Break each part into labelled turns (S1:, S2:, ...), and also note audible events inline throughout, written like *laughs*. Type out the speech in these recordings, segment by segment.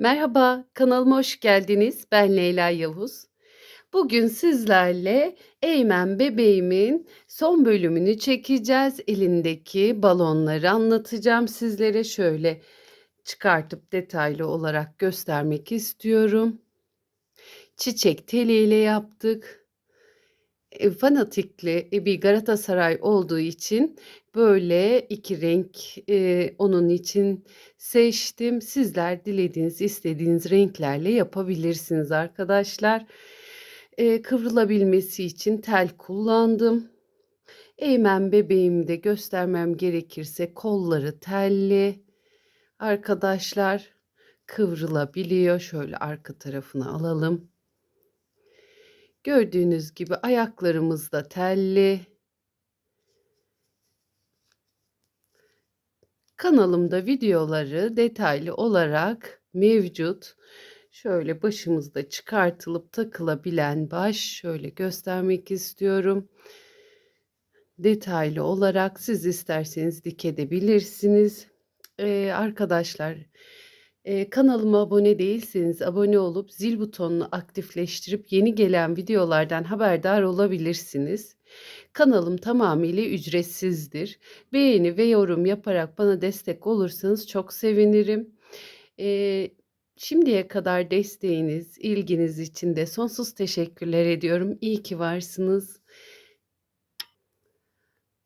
S1: Merhaba, kanalıma hoş geldiniz. Ben Leyla Yavuz. Bugün sizlerle Eymen bebeğimin son bölümünü çekeceğiz. Elindeki balonları anlatacağım sizlere. Şöyle çıkartıp detaylı olarak göstermek istiyorum. Çiçek teliyle yaptık. E, fanatikli e, bir Galatasaray olduğu için böyle iki renk e, onun için seçtim. Sizler dilediğiniz, istediğiniz renklerle yapabilirsiniz arkadaşlar. E, kıvrılabilmesi için tel kullandım. Eymen bebeğimi de göstermem gerekirse kolları telli. Arkadaşlar kıvrılabiliyor. Şöyle arka tarafını alalım. Gördüğünüz gibi ayaklarımız da telli. Kanalımda videoları detaylı olarak mevcut. Şöyle başımızda çıkartılıp takılabilen baş şöyle göstermek istiyorum. Detaylı olarak siz isterseniz dikebilirsiniz. Ee, arkadaşlar kanalıma abone değilseniz abone olup zil butonunu aktifleştirip yeni gelen videolardan haberdar olabilirsiniz. Kanalım tamamıyla ücretsizdir. Beğeni ve yorum yaparak bana destek olursanız çok sevinirim. Şimdiye kadar desteğiniz, ilginiz için de sonsuz teşekkürler ediyorum. İyi ki varsınız.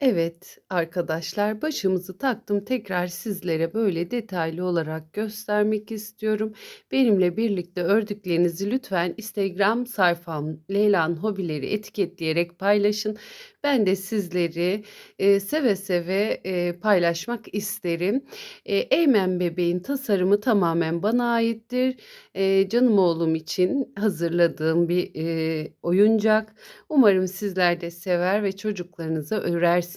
S1: Evet arkadaşlar başımızı taktım tekrar sizlere böyle detaylı olarak göstermek istiyorum. Benimle birlikte ördüklerinizi lütfen Instagram sayfam Leyla'nın hobileri etiketleyerek paylaşın. Ben de sizleri e, seve seve e, paylaşmak isterim. E, Eymen bebeğin tasarımı tamamen bana aittir. E, canım oğlum için hazırladığım bir e, oyuncak. Umarım sizler de sever ve çocuklarınıza örersiniz.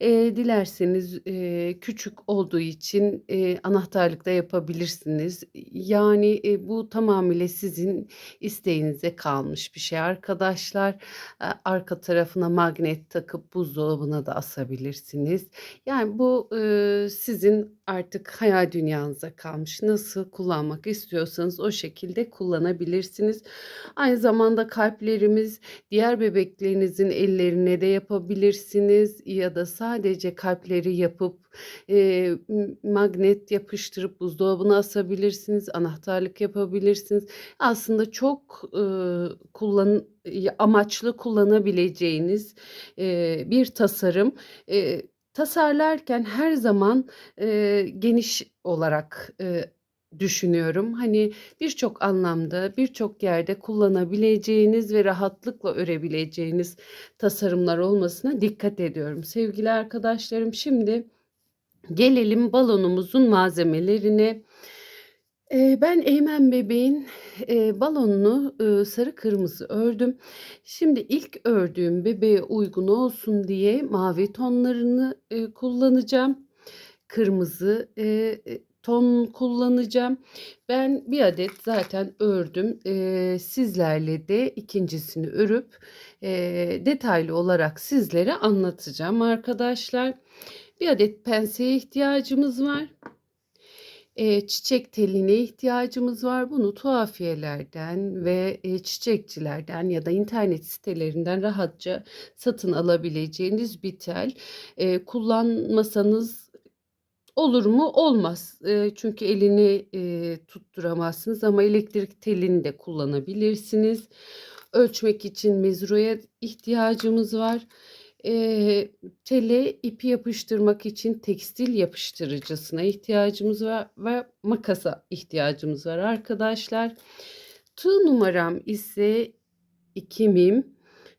S1: E, dilerseniz e, küçük olduğu için e, anahtarlıkta yapabilirsiniz. Yani e, bu tamamıyla sizin isteğinize kalmış bir şey arkadaşlar. E, arka tarafına magnet takıp buzdolabına da asabilirsiniz. Yani bu e, sizin artık hayal dünyanıza kalmış. Nasıl kullanmak istiyorsanız o şekilde kullanabilirsiniz. Aynı zamanda kalplerimiz diğer bebeklerinizin ellerine de yapabilirsiniz ya da sadece kalpleri yapıp e, magnet yapıştırıp buzdolabına asabilirsiniz, anahtarlık yapabilirsiniz. Aslında çok e, kullan amaçlı kullanabileceğiniz e, bir tasarım. E, tasarlarken her zaman e, geniş olarak e, düşünüyorum. Hani birçok anlamda, birçok yerde kullanabileceğiniz ve rahatlıkla örebileceğiniz tasarımlar olmasına dikkat ediyorum. Sevgili arkadaşlarım şimdi gelelim balonumuzun malzemelerine. Eee, ben Eymen bebeğin, eee, balonunu, ııı, sarı kırmızı ördüm. Şimdi ilk ördüğüm bebeğe uygun olsun diye mavi tonlarını, eee, kullanacağım. Kırmızı, e ton kullanacağım. Ben bir adet zaten ördüm. Eee, sizlerle de ikincisini örüp, eee, detaylı olarak sizlere anlatacağım arkadaşlar. Bir adet penseye ihtiyacımız var. Eee, çiçek teline ihtiyacımız var. Bunu tuhafiyelerden ve, eee, çiçekçilerden ya da internet sitelerinden rahatça satın alabileceğiniz bir tel. Eee, kullanmasanız olur mu? Olmaz. Eee, çünkü elini, eee, tutturamazsınız ama elektrik telini de kullanabilirsiniz. Ölçmek için mezuraya ihtiyacımız var. Eee, tele ipi yapıştırmak için tekstil yapıştırıcısına ihtiyacımız var ve makasa ihtiyacımız var arkadaşlar. Tığ numaram ise 2 mim.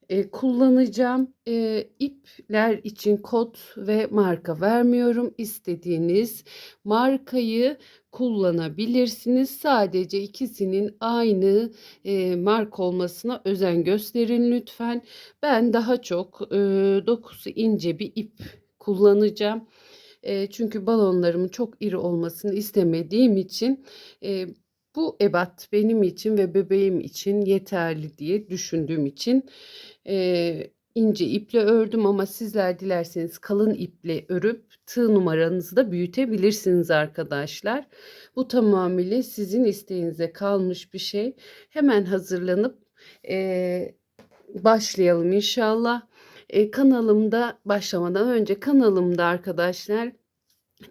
S1: Eee, kullanacağım. Eee, ipler için kod ve marka vermiyorum. İstediğiniz markayı kullanabilirsiniz. Sadece ikisinin aynı, eee, marka olmasına özen gösterin lütfen. Ben daha çok, eee, dokusu ince bir ip kullanacağım. Eee, çünkü balonlarımın çok iri olmasını istemediğim için, eee, bu ebat benim için ve bebeğim için yeterli diye düşündüğüm için, eee, ince iple ördüm ama sizler dilerseniz kalın iple örüp tığ numaranızı da büyütebilirsiniz arkadaşlar. Bu tamamıyla sizin isteğinize kalmış bir şey. Hemen hazırlanıp eee, başlayalım inşallah. Eee, kanalımda başlamadan önce kanalımda arkadaşlar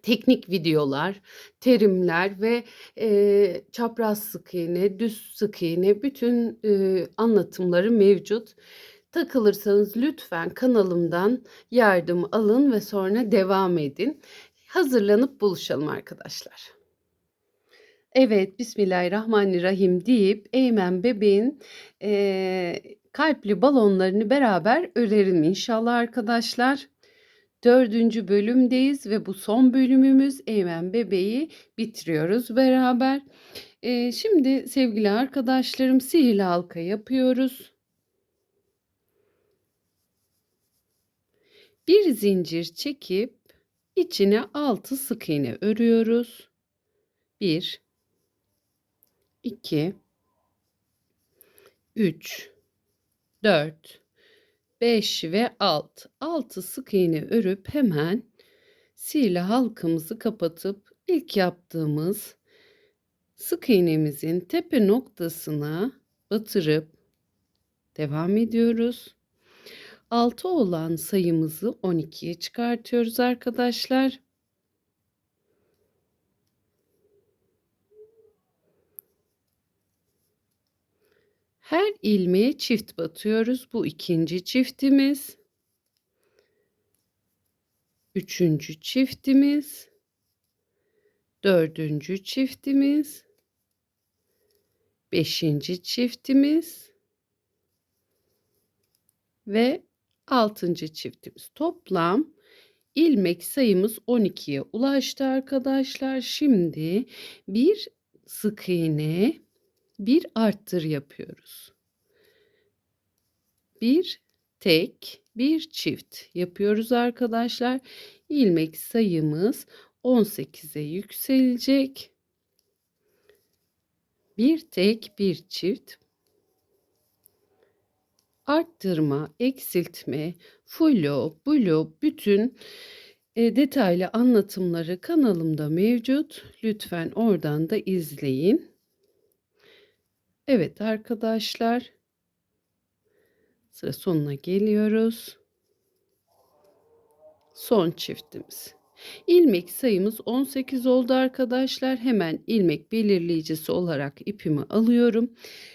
S1: teknik videolar, terimler ve eee, çapraz sık iğne, düz sık iğne bütün eee, anlatımları mevcut. Takılırsanız lütfen kanalımdan yardım alın ve sonra devam edin. Hazırlanıp buluşalım arkadaşlar. Evet, Bismillahirrahmanirrahim deyip Eymen bebeğin eee, kalpli balonlarını beraber örelim inşallah arkadaşlar. Dördüncü bölümdeyiz ve bu son bölümümüz Eymen bebeği bitiriyoruz beraber. Eee, şimdi sevgili arkadaşlarım sihirli halka yapıyoruz. Bir zincir çekip içine 6 sık iğne örüyoruz. 1 2 3 4 5 ve 6. 6 sık iğne örüp hemen sihirli halkamızı kapatıp ilk yaptığımız sık iğnemizin tepe noktasına batırıp devam ediyoruz. 6 olan sayımızı 12'ye çıkartıyoruz arkadaşlar. Her ilmeğe çift batıyoruz. Bu ikinci çiftimiz. Üçüncü çiftimiz. Dördüncü çiftimiz. Beşinci çiftimiz. Ve altıncı çiftimiz. Toplam ilmek sayımız 12'ye ulaştı arkadaşlar. Şimdi bir sık iğne bir arttır yapıyoruz. Bir tek, bir çift yapıyoruz arkadaşlar. İlmek sayımız 18'e yükselecek. Bir tek, bir çift. Arttırma, eksiltme, flo, blo bütün e, detaylı anlatımları kanalımda mevcut. Lütfen oradan da izleyin. Evet arkadaşlar. Sıra sonuna geliyoruz. Son çiftimiz. İlmek sayımız 18 oldu arkadaşlar. Hemen ilmek belirleyicisi olarak ipimi alıyorum.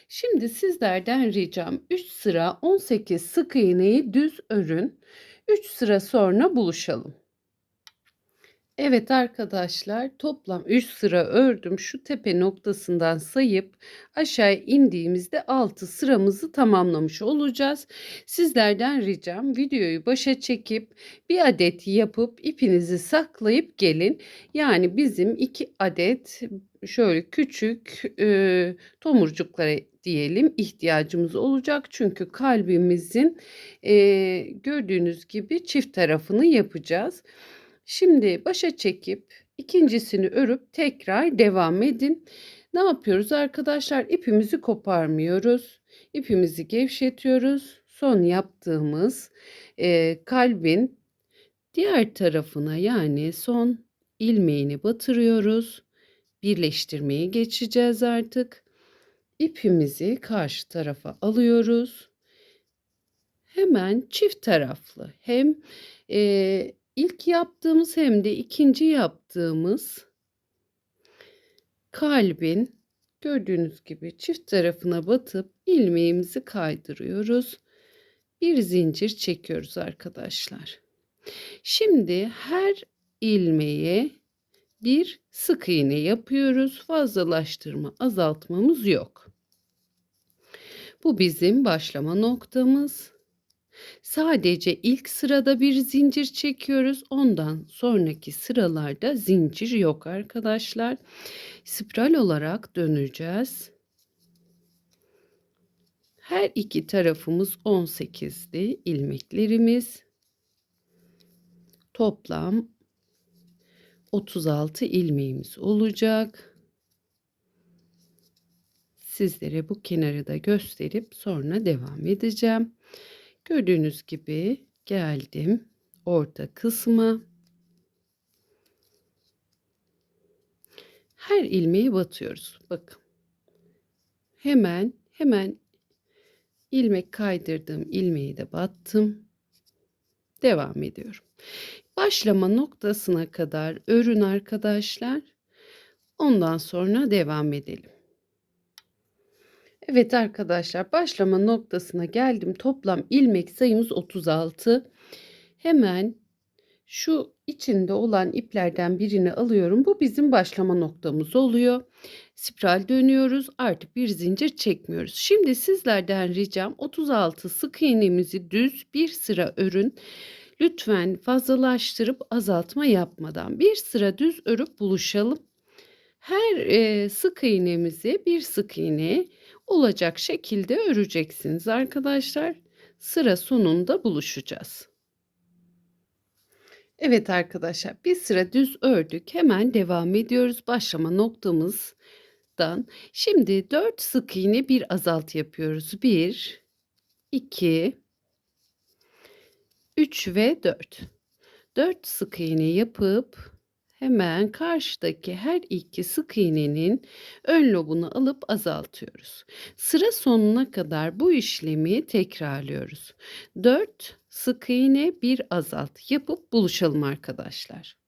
S1: Şimdi sizlerden ricam 3 sıra 18 sık iğneyi düz örün. 3 sıra sonra buluşalım. Evet arkadaşlar toplam 3 sıra ördüm. Şu tepe noktasından sayıp aşağı indiğimizde 6 sıramızı tamamlamış olacağız. Sizlerden ricam videoyu başa çekip bir adet yapıp ipinizi saklayıp gelin. Yani bizim 2 adet şöyle küçük e, tomurcuklara diyelim ihtiyacımız olacak. Çünkü kalbimizin e, gördüğünüz gibi çift tarafını yapacağız. Şimdi başa çekip ikincisini örüp tekrar devam edin. Ne yapıyoruz arkadaşlar? İpimizi koparmıyoruz. İpimizi gevşetiyoruz. Son yaptığımız e, kalbin diğer tarafına yani son ilmeğini batırıyoruz. Birleştirmeye geçeceğiz artık. İpimizi karşı tarafa alıyoruz. Hemen çift taraflı hem e, İlk yaptığımız hem de ikinci yaptığımız kalbin gördüğünüz gibi çift tarafına batıp ilmeğimizi kaydırıyoruz. Bir zincir çekiyoruz arkadaşlar. Şimdi her ilmeğe bir sık iğne yapıyoruz. Fazlalaştırma, azaltmamız yok. Bu bizim başlama noktamız. Sadece ilk sırada bir zincir çekiyoruz. Ondan sonraki sıralarda zincir yok arkadaşlar. Spiral olarak döneceğiz. Her iki tarafımız 18'di ilmeklerimiz. Toplam 36 ilmeğimiz olacak. Sizlere bu kenarı da gösterip sonra devam edeceğim. Gördüğünüz gibi geldim orta kısma. Her ilmeği batıyoruz. Bakın. Hemen hemen ilmek kaydırdım. ilmeği de battım. Devam ediyorum. Başlama noktasına kadar örün arkadaşlar. Ondan sonra devam edelim. Evet arkadaşlar başlama noktasına geldim. Toplam ilmek sayımız 36. Hemen şu içinde olan iplerden birini alıyorum. Bu bizim başlama noktamız oluyor. Spiral dönüyoruz. Artık bir zincir çekmiyoruz. Şimdi sizlerden ricam 36 sık iğnemizi düz bir sıra örün. Lütfen fazlalaştırıp azaltma yapmadan bir sıra düz örüp buluşalım. Her e, sık iğnemizi bir sık iğne olacak şekilde öreceksiniz arkadaşlar. Sıra sonunda buluşacağız. Evet arkadaşlar bir sıra düz ördük. Hemen devam ediyoruz başlama noktamızdan. Şimdi 4 sık iğne bir azalt yapıyoruz. 1 2 3 ve 4. 4 sık iğne yapıp hemen karşıdaki her iki sık iğnenin ön lobunu alıp azaltıyoruz. Sıra sonuna kadar bu işlemi tekrarlıyoruz. 4 sık iğne bir azalt yapıp buluşalım arkadaşlar.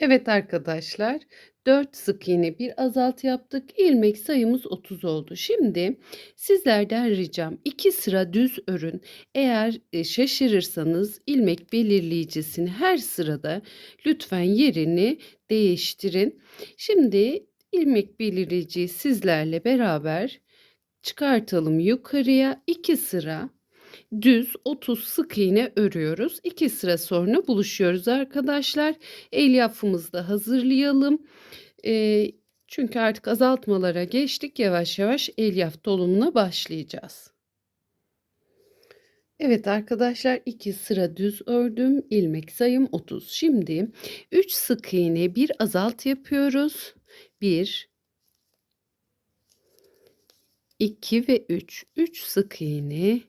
S1: Evet arkadaşlar 4 sık iğne bir azalt yaptık. İlmek sayımız 30 oldu. Şimdi sizlerden ricam 2 sıra düz örün. Eğer e, şaşırırsanız ilmek belirleyicisini her sırada lütfen yerini değiştirin. Şimdi ilmek belirleyiciyi sizlerle beraber çıkartalım yukarıya 2 sıra düz 30 sık iğne örüyoruz. 2 sıra sonra buluşuyoruz arkadaşlar. Elyafımızı da hazırlayalım. E, çünkü artık azaltmalara geçtik. Yavaş yavaş elyaf dolumuna başlayacağız. Evet arkadaşlar 2 sıra düz ördüm. ilmek sayım 30. Şimdi 3 sık iğne bir azalt yapıyoruz. 1 2 ve 3. 3 sık iğne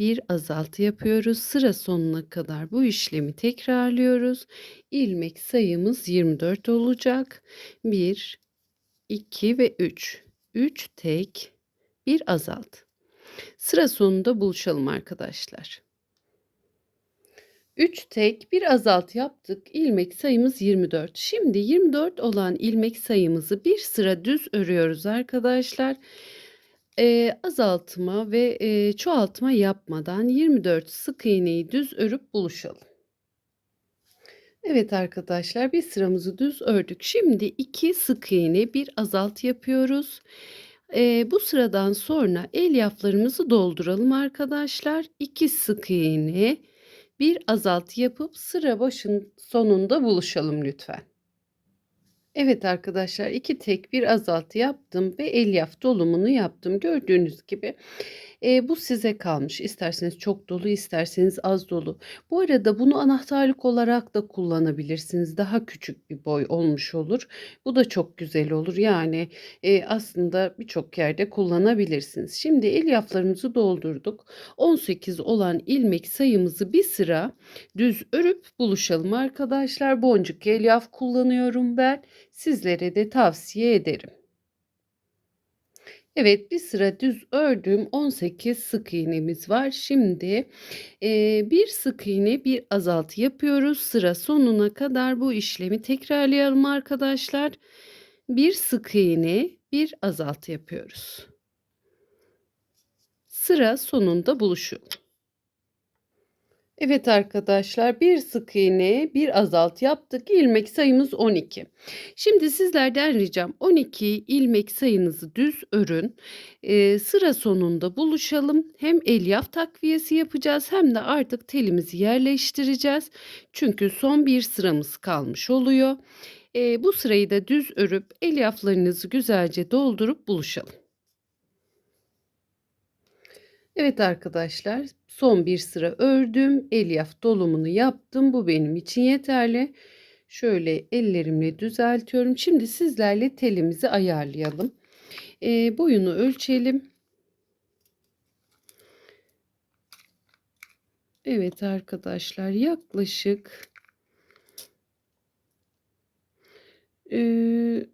S1: bir azaltı yapıyoruz. Sıra sonuna kadar bu işlemi tekrarlıyoruz. İlmek sayımız 24 olacak. 1 2 ve 3. 3 tek, bir azalt. Sıra sonunda buluşalım arkadaşlar. 3 tek bir azalt yaptık. İlmek sayımız 24. Şimdi 24 olan ilmek sayımızı bir sıra düz örüyoruz arkadaşlar. Eee, azaltma ve, eee, çoğaltma yapmadan 24 sık iğneyi düz örüp buluşalım. Evet arkadaşlar bir sıramızı düz ördük. Şimdi 2 sık iğne bir azalt yapıyoruz. Eee, bu sıradan sonra elyaflarımızı dolduralım arkadaşlar. 2 sık iğne bir azalt yapıp sıra başın sonunda buluşalım lütfen. Evet arkadaşlar iki tek bir azaltı yaptım ve elyaf dolumunu yaptım. Gördüğünüz gibi e, bu size kalmış. İsterseniz çok dolu isterseniz az dolu. Bu arada bunu anahtarlık olarak da kullanabilirsiniz. Daha küçük bir boy olmuş olur. Bu da çok güzel olur. Yani e, aslında birçok yerde kullanabilirsiniz. Şimdi elyaflarımızı doldurduk. 18 olan ilmek sayımızı bir sıra düz örüp buluşalım arkadaşlar. Boncuk elyaf kullanıyorum ben. Sizlere de tavsiye ederim. Evet bir sıra düz ördüğüm 18 sık iğnemiz var. Şimdi e, bir sık iğne bir azaltı yapıyoruz. Sıra sonuna kadar bu işlemi tekrarlayalım arkadaşlar. Bir sık iğne bir azaltı yapıyoruz. Sıra sonunda buluşuyor. Evet arkadaşlar bir sık iğne bir azalt yaptık. İlmek sayımız 12. Şimdi sizlerden ricam 12 ilmek sayınızı düz örün. Ee, sıra sonunda buluşalım. Hem elyaf takviyesi yapacağız hem de artık telimizi yerleştireceğiz. Çünkü son bir sıramız kalmış oluyor. Ee, bu sırayı da düz örüp elyaflarınızı güzelce doldurup buluşalım. Evet arkadaşlar son bir sıra ördüm. Elyaf dolumunu yaptım. Bu benim için yeterli. Şöyle ellerimle düzeltiyorum. Şimdi sizlerle telimizi ayarlayalım. E, boyunu ölçelim. Evet arkadaşlar yaklaşık eee,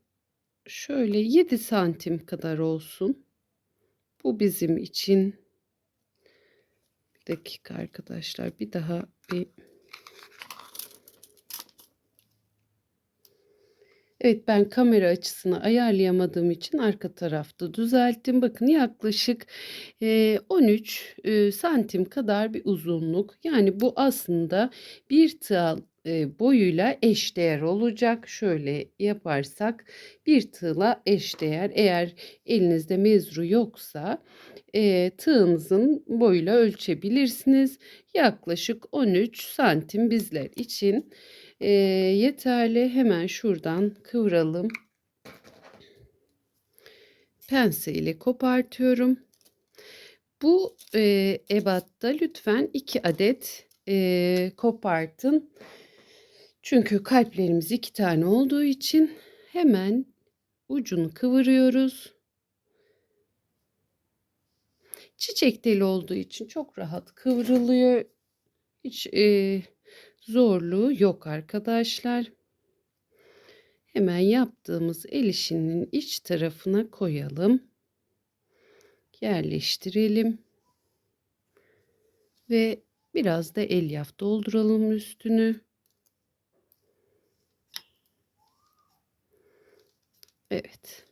S1: şöyle 7 santim kadar olsun. Bu bizim için. Dakika arkadaşlar bir daha bir Evet ben kamera açısını ayarlayamadığım için arka tarafta düzelttim. Bakın yaklaşık eee, 13 eee, santim kadar bir uzunluk. Yani bu aslında bir tığ eee, boyuyla eşdeğer olacak. Şöyle yaparsak bir tığla eşdeğer. Eğer elinizde mezru yoksa tığınızın boyuyla ölçebilirsiniz. Yaklaşık 13 santim bizler için yeterli. Hemen şuradan kıvıralım. Pense ile kopartıyorum. Bu eee, ebatta lütfen 2 adet eee, kopartın. Çünkü kalplerimiz 2 tane olduğu için hemen ucunu kıvırıyoruz. Çiçek teli olduğu için çok rahat kıvrılıyor. Hiç eee, zorluğu yok arkadaşlar. Hemen yaptığımız el işinin iç tarafına koyalım. Yerleştirelim. Ve biraz da elyaf dolduralım üstünü. Evet.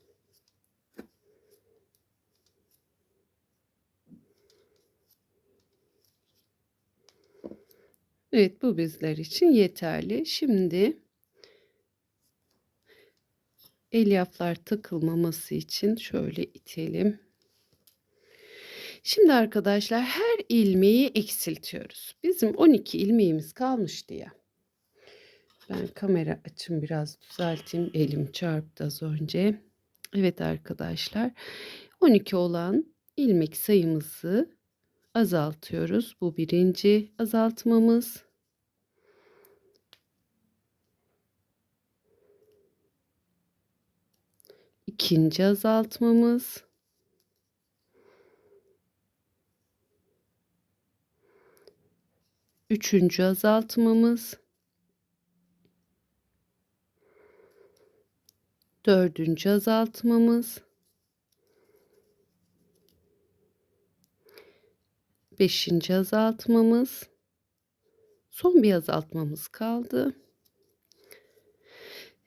S1: Evet bu bizler için yeterli. Şimdi elyaflar takılmaması için şöyle itelim. Şimdi arkadaşlar her ilmeği eksiltiyoruz. Bizim 12 ilmeğimiz kalmıştı ya. Ben kamera açım biraz düzelteyim. Elim çarptı az önce. Evet arkadaşlar 12 olan ilmek sayımızı azaltıyoruz. Bu birinci azaltmamız. İkinci azaltmamız. Üçüncü azaltmamız. Dördüncü azaltmamız. Beşinci azaltmamız. Son bir azaltmamız kaldı.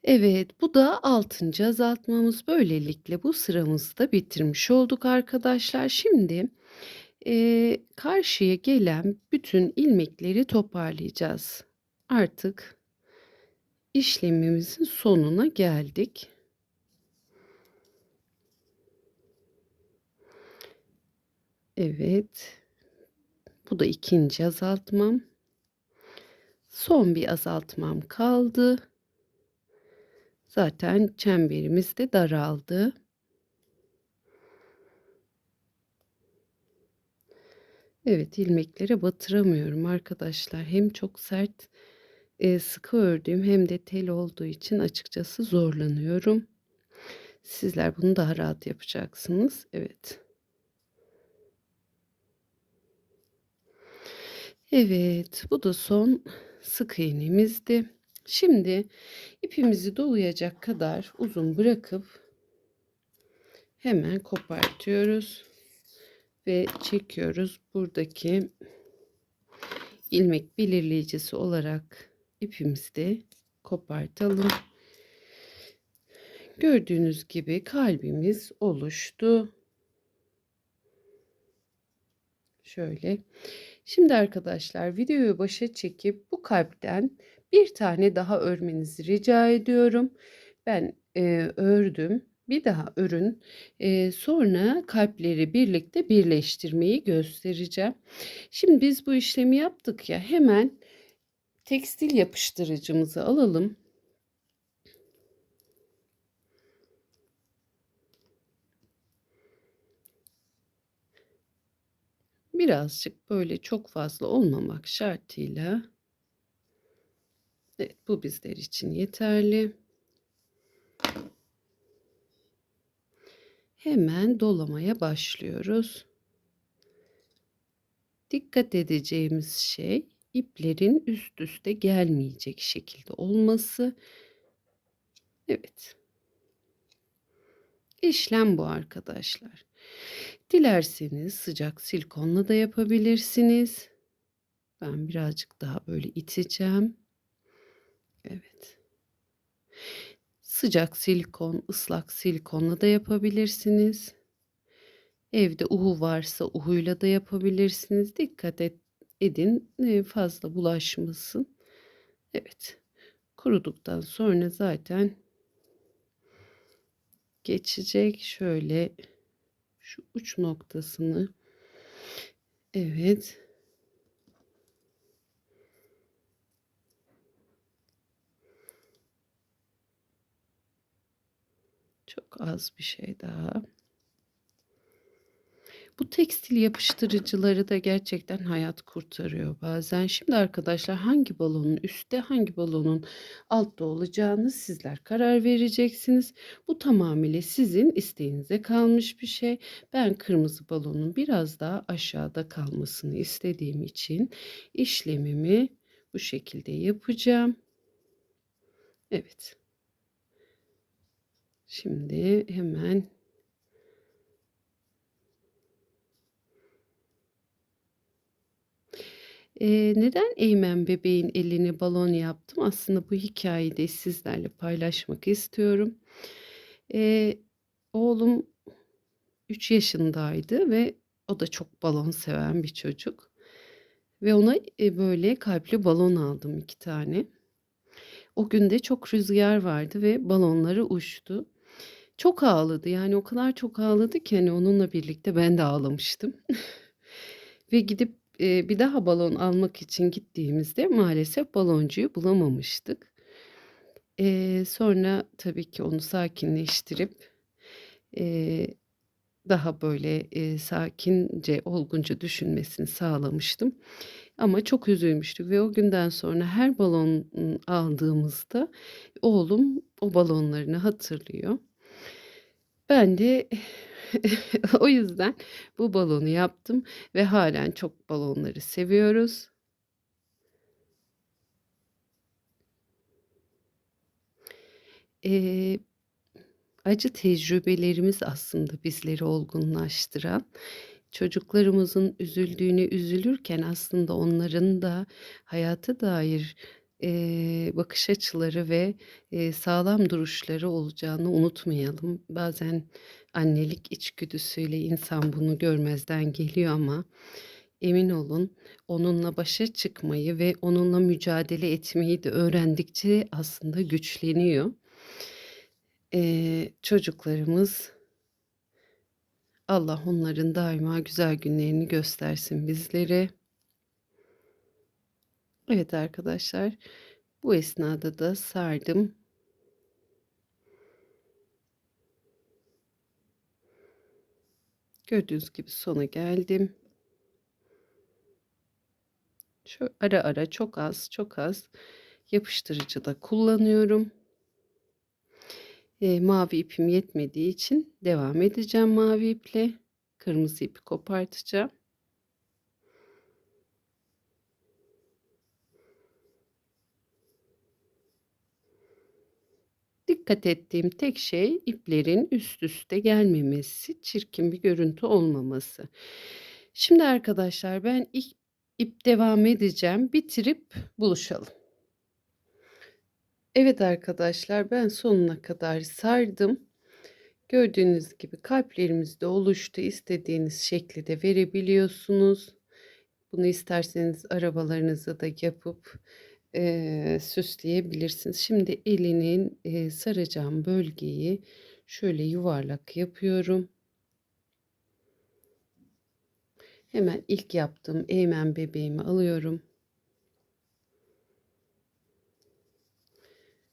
S1: Evet, bu da altıncı azaltmamız. Böylelikle bu sıramızı da bitirmiş olduk arkadaşlar. Şimdi eee, karşıya gelen bütün ilmekleri toparlayacağız. Artık işlemimizin sonuna geldik. Evet. Bu da ikinci azaltmam. Son bir azaltmam kaldı. Zaten çemberimiz de daraldı. Evet ilmeklere batıramıyorum arkadaşlar. Hem çok sert e, sıkı ördüğüm hem de tel olduğu için açıkçası zorlanıyorum. Sizler bunu daha rahat yapacaksınız. Evet. Evet, bu da son sık iğnemizdi. Şimdi ipimizi dolayacak kadar uzun bırakıp hemen kopartıyoruz ve çekiyoruz. Buradaki ilmek belirleyicisi olarak ipimizi de kopartalım. Gördüğünüz gibi kalbimiz oluştu. Şöyle. Şimdi arkadaşlar videoyu başa çekip bu kalpten bir tane daha örmenizi rica ediyorum. Ben e, ördüm. Bir daha örün. E, sonra kalpleri birlikte birleştirmeyi göstereceğim. Şimdi biz bu işlemi yaptık ya hemen tekstil yapıştırıcımızı alalım. Birazcık böyle çok fazla olmamak şartıyla Evet bu bizler için yeterli. Hemen dolamaya başlıyoruz. Dikkat edeceğimiz şey iplerin üst üste gelmeyecek şekilde olması. Evet. İşlem bu arkadaşlar. Dilerseniz sıcak silikonla da yapabilirsiniz. Ben birazcık daha böyle iteceğim. Evet. Sıcak silikon, ıslak silikonla da yapabilirsiniz. Evde uhu varsa uhuyla da yapabilirsiniz. Dikkat et, edin e, fazla bulaşmasın. Evet. Kuruduktan sonra zaten geçecek. Şöyle şu uç noktasını evet çok az bir şey daha. Bu tekstil yapıştırıcıları da gerçekten hayat kurtarıyor bazen. Şimdi arkadaşlar hangi balonun üstte hangi balonun altta olacağını sizler karar vereceksiniz. Bu tamamıyla sizin isteğinize kalmış bir şey. Ben kırmızı balonun biraz daha aşağıda kalmasını istediğim için işlemimi bu şekilde yapacağım. Evet. Şimdi hemen Eee, neden Eymen bebeğin elini balon yaptım? Aslında bu hikâyeyi de sizlerle paylaşmak istiyorum. Eee, oğlum 3 yaşındaydı ve o da çok balon seven bir çocuk ve ona, eee, böyle kalpli balon aldım 2 tane. O gün de çok rüzgar vardı ve balonları uçtu. Çok ağladı, yani o kadar çok ağladı ki hani onunla birlikte ben de ağlamıştım *laughs* ve gidip Eee, bir daha balon almak için gittiğimizde maalesef baloncuyu bulamamıştık. Eee, sonra tabii ki onu sakinleştirip, eee, daha böyle, eee, sakince, olgunca düşünmesini sağlamıştım ama çok üzülmüştük ve o günden sonra her balon, aldığımızda oğlum o balonlarını hatırlıyor. Ben de *laughs* o yüzden bu balonu yaptım ve hâlen çok balonları seviyoruz. Eee, acı tecrübelerimiz aslında bizleri olgunlaştıran, çocuklarımızın üzüldüğüne üzülürken aslında onların da hayata dair, eee, bakış açıları ve, eee, sağlam duruşları olacağını unutmayalım. Bazen annelik içgüdüsüyle insan bunu görmezden geliyor ama emin olun onunla başa çıkmayı ve onunla mücadele etmeyi de öğrendikçe aslında güçleniyor. Eee, çocuklarımız Allah onların daima güzel günlerini göstersin bizlere. Evet arkadaşlar, bu esnada da sardım. Gördüğünüz gibi sona geldim. Şu ara ara çok az çok az yapıştırıcı da kullanıyorum. Eee, mavi ipim yetmediği için devam edeceğim mavi iple. Kırmızı ipi kopartacağım. Dikkat ettiğim tek şey iplerin üst üste gelmemesi, çirkin bir görüntü olmaması. Şimdi arkadaşlar ben ilk ip devam edeceğim. Bitirip buluşalım. Evet arkadaşlar ben sonuna kadar sardım. Gördüğünüz gibi kalplerimiz de oluştu. İstediğiniz şekli de verebiliyorsunuz. Bunu isterseniz arabalarınıza da yapıp eee, süsleyebilirsiniz. Şimdi elinin eee, saracağım bölgeyi şöyle yuvarlak yapıyorum. Hemen ilk yaptığım Eymen bebeğimi alıyorum.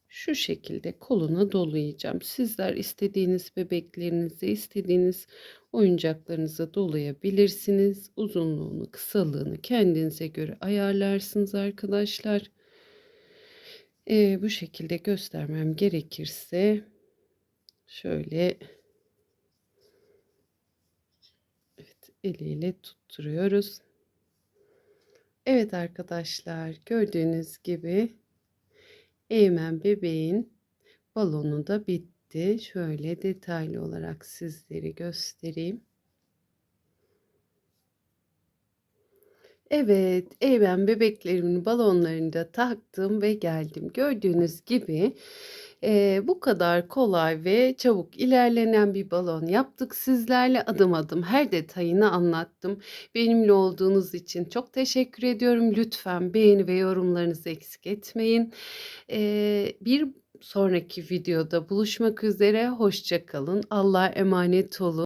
S1: Şu şekilde koluna dolayacağım. Sizler istediğiniz bebeklerinizi, istediğiniz oyuncaklarınıza dolayabilirsiniz. Uzunluğunu, kısalığını kendinize göre ayarlarsınız arkadaşlar. Eee, bu şekilde göstermem gerekirse şöyle evet eliyle tutturuyoruz. Evet arkadaşlar, gördüğünüz gibi Eymen bebeğin balonu da bitti. Şöyle detaylı olarak sizlere göstereyim. Evet, Eymen bebeklerimin balonlarını da taktım ve geldim. Gördüğünüz gibi eee, bu kadar kolay ve çabuk ilerlenen bir balon yaptık sizlerle. Adım adım her detayını anlattım. Benimle olduğunuz için çok teşekkür ediyorum. Lütfen beğeni ve yorumlarınızı eksik etmeyin. Eee, bir sonraki videoda buluşmak üzere. Hoşça kalın. Allah'a emanet olun.